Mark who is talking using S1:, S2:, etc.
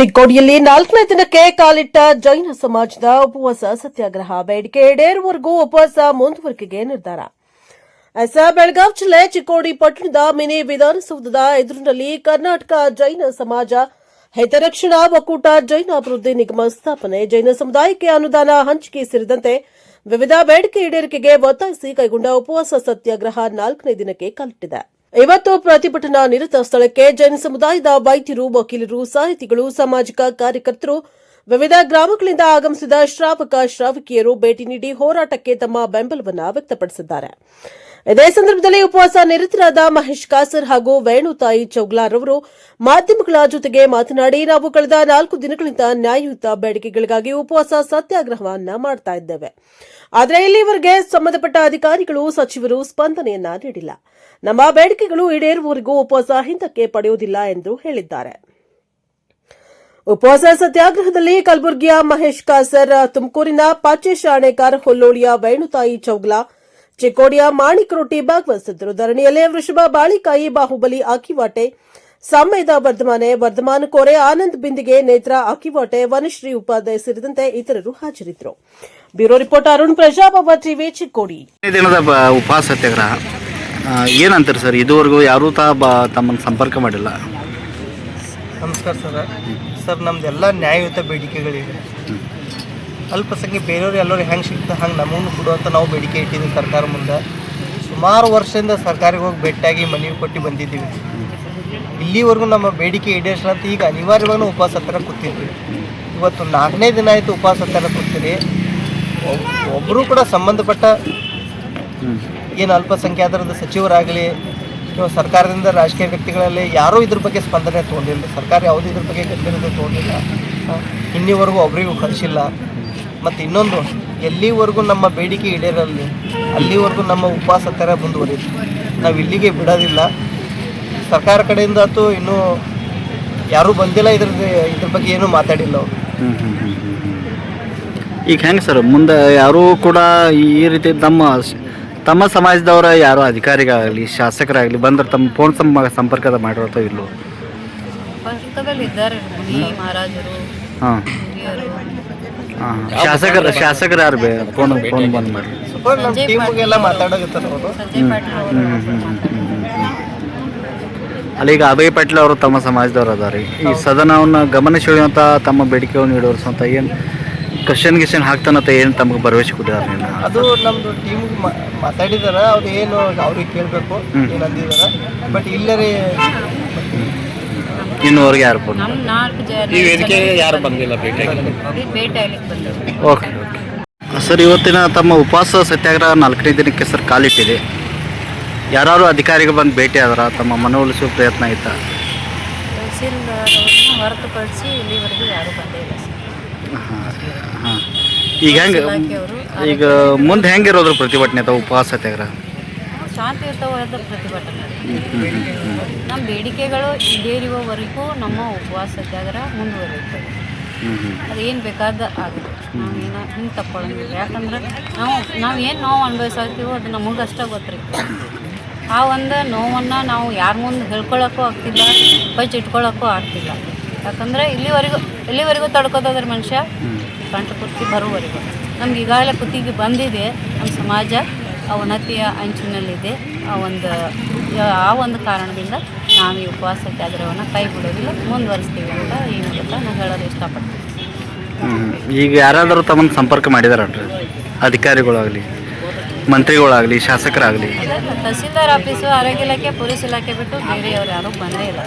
S1: ಚಿಕ್ಕೋಡಿಯಲ್ಲಿ ನಾಲ್ಕನೇ ದಿನಕ್ಕೆ ಕಾಲಿಟ್ಟ ಜೈನ ಸಮಾಜದ ಉಪವಾಸ ಸತ್ಯಾಗ್ರಹ ಬೇಡಿಕೆ ಈಡೇರುವವರೆಗೂ ಉಪವಾಸ ಮುಂದುವರಿಕೆಗೆ ನಿರ್ಧಾರ. ಎಸ. ಬೆಳಗಾವಿ ಜಿಲ್ಲೆ ಚಿಕ್ಕೋಡಿ ಪಟ್ಟಣದ ಮಿನಿ ವಿಧಾನಸೌಧದ ಎದುರಿನಲ್ಲಿ ಕರ್ನಾಟಕ ಜೈನ ಸಮಾಜ ಹಿತರಕ್ಷಣಾ ಒಕ್ಕೂಟ ಜೈನ ಅಭಿವೃದ್ಧಿ ನಿಗಮ ಸ್ಥಾಪನೆ, ಜೈನ ಸಮುದಾಯಕ್ಕೆ ಅನುದಾನ ಹಂಚಿಕೆ ಸೇರಿದಂತೆ ವಿವಿಧ ಬೇಡಿಕೆ ಈಡೇರಿಕೆಗೆ ಒತ್ತಾಯಿಸಿ ಕೈಗೊಂಡ ಉಪವಾಸ ಸತ್ಯಾಗ್ರಹ ನಾಲ್ಕನೇ ದಿನಕ್ಕೆ ಕಾಲಿಟ್ಟಿದೆ. ಇವತ್ತು ಪ್ರತಿಭಟನಾ ನಿರತ ಸ್ಥಳಕ್ಕೆ ಜೈನ ಸಮುದಾಯದ ವೈದ್ಯರು, ವಕೀಲರು, ಸಾಹಿತಿಗಳು, ಸಾಮಾಜಿಕ ಕಾರ್ಯಕರ್ತರು, ವಿವಿಧ ಗ್ರಾಮಗಳಿಂದ ಆಗಮಿಸಿದ ಶ್ರಾವಕ, ಶ್ರಾವಕಿಯರು ಭೇಟಿ ನೀಡಿ ಹೋರಾಟಕ್ಕೆ ತಮ್ಮ ಬೆಂಬಲವನ್ನು ವ್ಯಕ್ತಪಡಿಸಿದ್ದಾರೆ. ಇದೇ ಸಂದರ್ಭದಲ್ಲಿ ಉಪವಾಸ ನಿರತರಾದ ಮಹೇಶ್ ಕಾಸರ್ ಹಾಗೂ ವೇಣುತಾಯಿ ಚೌಗ್ಲಾರವರು ಮಾಧ್ಯಮಗಳ ಜೊತೆಗೆ ಮಾತನಾಡಿ, ನಾವು ಕಳೆದ ನಾಲ್ಕು ದಿನಗಳಿಂದ ನ್ಯಾಯಯುತ ಬೇಡಿಕೆಗಳಿಗಾಗಿ ಉಪವಾಸ ಸತ್ಯಾಗ್ರಹವನ್ನ ಮಾಡ್ತಾ ಇದ್ದೇವೆ. ಆದರೆ ಇಲ್ಲಿವರೆಗೆ ಸಂಬಂಧಪಟ್ಟ ಅಧಿಕಾರಿಗಳು, ಸಚಿವರು ಸ್ಪಂದನೆಯನ್ನ ನೀಡಿಲ್ಲ. ನಮ್ಮ ಬೇಡಿಕೆಗಳು ಈಡೇರುವವರೆಗೂ ಉಪವಾಸ ಹಿಂದಕ್ಕೆ ಪಡೆಯುವುದಿಲ್ಲ ಎಂದು ಹೇಳಿದ್ದಾರೆ. ಉಪವಾಸ ಸತ್ಯಾಗ್ರಹದಲ್ಲಿ ಕಲಬುರಗಿಯ ಮಹೇಶ್ ಕಾಸರ್, ತುಮಕೂರಿನ ಪಾಚೇಶ್ ಶಾಣೆಕಾರ್ ಹೊಲ್ಲೋಳಿಯ ವೇಣುತಾಯಿ ಚೌಗ್ಲಾ ಚಿಕ್ಕೋಡಿಯ ಮಾಣಿಕ್ ರೊಟ್ಟಿ ಭಾಗವಹಿಸಿದ್ದರು ಧರಣಿಯಲ್ಲಿ ವೃಷಭ ಬಾಳಿಕಾಯಿ ಬಾಹುಬಲಿ ಆಕಿವಾಟೆ ಸಮಯದ ವರ್ಧಮಾನೆ ವರ್ಧಮಾನ ಕೋರೆ ಆನಂದ್ ಬಿಂದಿಗೆ ನೇತ್ರ ಅಕಿವಾಟೆ ವನಶ್ರೀ ಉಪಾಧ್ಯಾಯ ಸೇರಿದಂತೆ ಇತರರು ಹಾಜರಿದ್ದರು. Bureau report Arun Prajabhava TV Chikkodi.
S2: ದಿನದ ಬ ಉಪವಾಸ ಸತ್ಯಾಗ್ರಹ. ಏನಂತಾರೆ ಸರ್? ಇದುವರೆಗೂ ಯಾರೂ ತಾ ಬ ತಮ್ಮನ್ನು ಸಂಪರ್ಕ ಮಾಡಿಲ್ಲ.
S3: ನಮಸ್ಕಾರ ಸರ್. ಸರ್ ನಮ್ದೆಲ್ಲ ನ್ಯಾಯಯುತ ಬೇಡಿಕೆಗಳಿವೆ. ಅಲ್ಪಸಂಖ್ಯೆ ಬೇರೆಯವ್ರು ಎಲ್ಲರೂ ಹೆಂಗೆ ಸಿಗ್ತದೆ, ಹಂಗೆ ನಮಗೂ ಕೊಡುವಂತ ನಾವು ಬೇಡಿಕೆ ಇಟ್ಟಿದ್ದೀವಿ ಸರ್ಕಾರ ಮುಂದೆ. ಸುಮಾರು ವರ್ಷದಿಂದ ಸರ್ಕಾರಿಗೆ ಹೋಗಿ ಭೇಟಿಯಾಗಿ ಮನವಿ ಕೊಟ್ಟು ಬಂದಿದ್ದೀವಿ. ಇಲ್ಲಿವರೆಗೂ ನಮ್ಮ ಬೇಡಿಕೆ ಈಡೇರಿಸಲಂತ ಈಗ ಅನಿವಾರ್ಯವಾಗಿ ಉಪವಾಸ ಹತ್ತಿರ ಕೂತಿದ್ವಿ. ಇವತ್ತು ನಾಲ್ಕನೇ ದಿನ ಆಯಿತು ಉಪವಾಸ ಹತ್ತಿರ ಕೂತೀರಿ. ಒಬ್ಬರು ಕೂಡ ಸಂಬಂಧಪಟ್ಟ ಏನು ಅಲ್ಪಸಂಖ್ಯಾತರದ ಸಚಿವರಾಗಲಿ ಸರ್ಕಾರದಿಂದ ರಾಜಕೀಯ ವ್ಯಕ್ತಿಗಳಲ್ಲಿ ಯಾರೂ ಇದ್ರ ಬಗ್ಗೆ ಸ್ಪಂದನೆ ತೊಗೊಂಡಿಲ್ಲ. ಸರ್ಕಾರ ಯಾವುದೂ ಇದ್ರ ಬಗ್ಗೆ ಗಂಭೀರತೆ ತೊಗೊಂಡಿಲ್ಲ. ಇನ್ನಿವರೆಗೂ ಒಬ್ಬರಿಗೂ ಕಳಿಸಿಲ್ಲ ಮತ್ತು ಇನ್ನೊಂದು ಎಲ್ಲಿವರೆಗೂ ನಮ್ಮ ಬೇಡಿಕೆ ಈಡೇರಲ್ಲಿ ಅಲ್ಲಿವರೆಗೂ ನಮ್ಮ ಉಪವಾಸ ಥರ ಮುಂದುವರಿಯುತ್ತೆ ನಾವು ಇಲ್ಲಿಗೆ ಬಿಡೋದಿಲ್ಲ. ಸರ್ಕಾರ ಕಡೆಯಿಂದ ಅಂತೂ ಇನ್ನೂ ಯಾರೂ ಬಂದಿಲ್ಲ ಇದ್ರ ಇದ್ರ ಬಗ್ಗೆ ಏನೂ ಮಾತಾಡಿಲ್ಲ ಅವರು.
S2: ಈಗ ಹೆಂಗೆ ಸರ್ ಮುಂದೆ ಯಾರೂ ಕೂಡ ಈ ರೀತಿ ತಮ್ಮ ತಮ್ಮ ಸಮಾಜದವರ ಯಾರೋ ಅಧಿಕಾರಿಗಾಗಲಿ ಶಾಸಕರಾಗಲಿ ಬಂದ್ರೆ ತಮ್ಮ ಫೋನ್ ಸಂಪ ಸಂಪರ್ಕದ ಮಾಡಿರೋ ಇಲ್ಲೋ
S4: ಪಕ್ಕದಲ್ಲಿ ಇದ್ದಾರೆ ಮಹಾರಾಜರು
S2: ಹಾಂ. ಶಾಸಕರು ಶಾಸಕರ ಯಾರು ಬೇ ಫೋನ್ ಫೋನ್ ಬಂದ್ ಮಾಡಿ
S3: ನಮ್ಮ ಟೀಮ್ಗೆಲ್ಲ ಮಾತಾಡಕತ್ತಾರ ಅವರು.
S2: ಅಲ್ಲಿ ಈಗ ಅಭಯ್ ಪಾಟೀಲ್ ಅವರು ತಮ್ಮ ಸಮಾಜದವ್ರು ಅದಾರ ಈ ಸದನವನ್ನ ಗಮನ ಸೆಳೆಯುವಂಥ ತಮ್ಮ ಬೇಡಿಕೆಯನ್ನು ಈಡೇರಿಸುವಂಥ ಏನು ಕ್ವಶನ್ ಗಿಶನ್ ಹಾಕ್ತಾನಂತ ಏನು ತಮಗೆ ಭರವಸೆ ಕೊಟ್ಟಿದ್ದಾರೆ
S3: ಅದು ನಮ್ದು ಟೀಮ್ ಮಾತಾಡಿದಾರ ಅವ್ರು ಏನು ಅವ್ರಿಗೆ ಕೇಳಬೇಕು ಏನು ಅಂದಿದಾರ ಬಟ್ ಇಲ್ಲರೇ
S2: ಇನ್ನೂವರೆಗೆ ಯಾರು ಫೋನ್
S4: ನಮ್ಮ ನಾಲ್ಕು ಜನ
S2: ಯಾರು ಬಂದಿಲ್ಲ
S4: ಭೇಟಿ? ಆಗ್ಲಿಕ್ಕೆ ಬಂದರು
S2: ಓಕೆ ಓಕೆ. ಸರ್ ಇವತ್ತಿನ ತಮ್ಮ ಉಪವಾಸ ಸತ್ಯಾಗ್ರಹ ನಾಲ್ಕನೇ ದಿನಕ್ಕೆ ಸರ್ ಕಾಲಿಟ್ಟಿದೆ. ಯಾರು ಅಧಿಕಾರಿಗೆ ಬಂದು ಭೇಟಿ ಆದ್ರ? ತಮ್ಮ ಮನವೊಲಿಸುವ ಪ್ರಯತ್ನ ಆಯ್ತಾ?
S4: ಹೊರತುಪಡಿಸಿ ಇಲ್ಲಿವರೆಗೂ ಯಾರೂ ಬಂದೇ ಇಲ್ಲ ಸರ್.
S2: ಹಾಂ ಈಗ ಹೆಂಗೆ
S4: ಇಲಾಖೆಯವರು
S2: ಈಗ ಮುಂದೆ ಹೆಂಗಿರೋದ್ರ ಪ್ರತಿಭಟನೆ ಅಥವಾ ಉಪವಾಸ ಸತ್ಯಾಗ್ರಹ?
S4: ಶಾಂತಿಯುತವಾದ ಪ್ರತಿಭಟನೆ. ನಮ್ಮ ಬೇಡಿಕೆಗಳು ಈಡೇರಿಯುವವರೆಗೂ ನಮ್ಮ ಉಪವಾಸ ಸತ್ಯಾಗ್ರಹ ಮುಂದುವರಿಯುತ್ತದೆ. ಅದೇನು ಬೇಕಾದ ಆಗುತ್ತೆ. ನಾವೇನು ಹಿಂಗೆ ತಕ್ಕೊಳ್ಳಂಗಿಲ್ಲ ಯಾಕಂದ್ರೆ ನಾವು ನಾವು ಏನು ನೋವು ಅನುಭವಿಸ್ತೀವೋ ಅದು ನಮಗೆ ಅಷ್ಟೇ ಗೊತ್ತ್ರಿ ಆ ಒಂದು ನೋವನ್ನು ನಾವು ಯಾರ ಮುಂದೆ ಹೇಳ್ಕೊಳ್ಳೋಕ್ಕೂ ಆಗ್ತಿಲ್ಲ ಬಚ್ಚಿ ಇಟ್ಕೊಳ್ಳೋಕ್ಕೂ ಆಗ್ತಿಲ್ಲ. ಯಾಕಂದರೆ ಇಲ್ಲಿವರೆಗೂ ಇಲ್ಲಿವರೆಗೂ ತಡ್ಕೋತದ್ರೆ ಮನುಷ್ಯ ಕಂಠ ಕುರ್ತಿ ಬರುವವರೆಗೂ. ನಮ್ಗೆ ಈಗಾಗಲೇ ಕುತ್ತಿಗೆ ಬಂದಿದೆ ನಮ್ಮ ಸಮಾಜ. ಅವನತಿಯ ಅಂಚಿನಲ್ಲಿದೆ. ಆ ಒಂದು ಆ ಒಂದು ಕಾರಣದಿಂದ ನಾವು ಈ ಉಪವಾಸ ಸತ್ಯಾಗ್ರಹವನ್ನು ಕೈ ಬಿಡೋದಿಲ್ಲ ಮುಂದುವರಿಸ್ತೀವಿ ಅಂತ ಈ ಮೂಲಕ ನಾನು ಹೇಳೋದು ಇಷ್ಟಪಡ್ತೀನಿ.
S2: ಈಗ ಯಾರಾದರೂ ತಮ್ಮನ್ನು ಸಂಪರ್ಕ ಮಾಡಿದಾರಲ್ರಿ ಅಧಿಕಾರಿಗಳಾಗಲಿ ಮಂತ್ರಿಗಳಾಗಲಿ ಶಾಸಕರಾಗಲಿ?
S4: ತಹಸೀಲ್ದಾರ್ ಆಫೀಸು ಆರೋಗ್ಯ ಇಲಾಖೆ ಪೊಲೀಸ್ ಇಲಾಖೆ ಬಿಟ್ಟು ಬೇರೆಯವ್ರು ಯಾರೂ ಬಂದೇ ಇಲ್ಲ.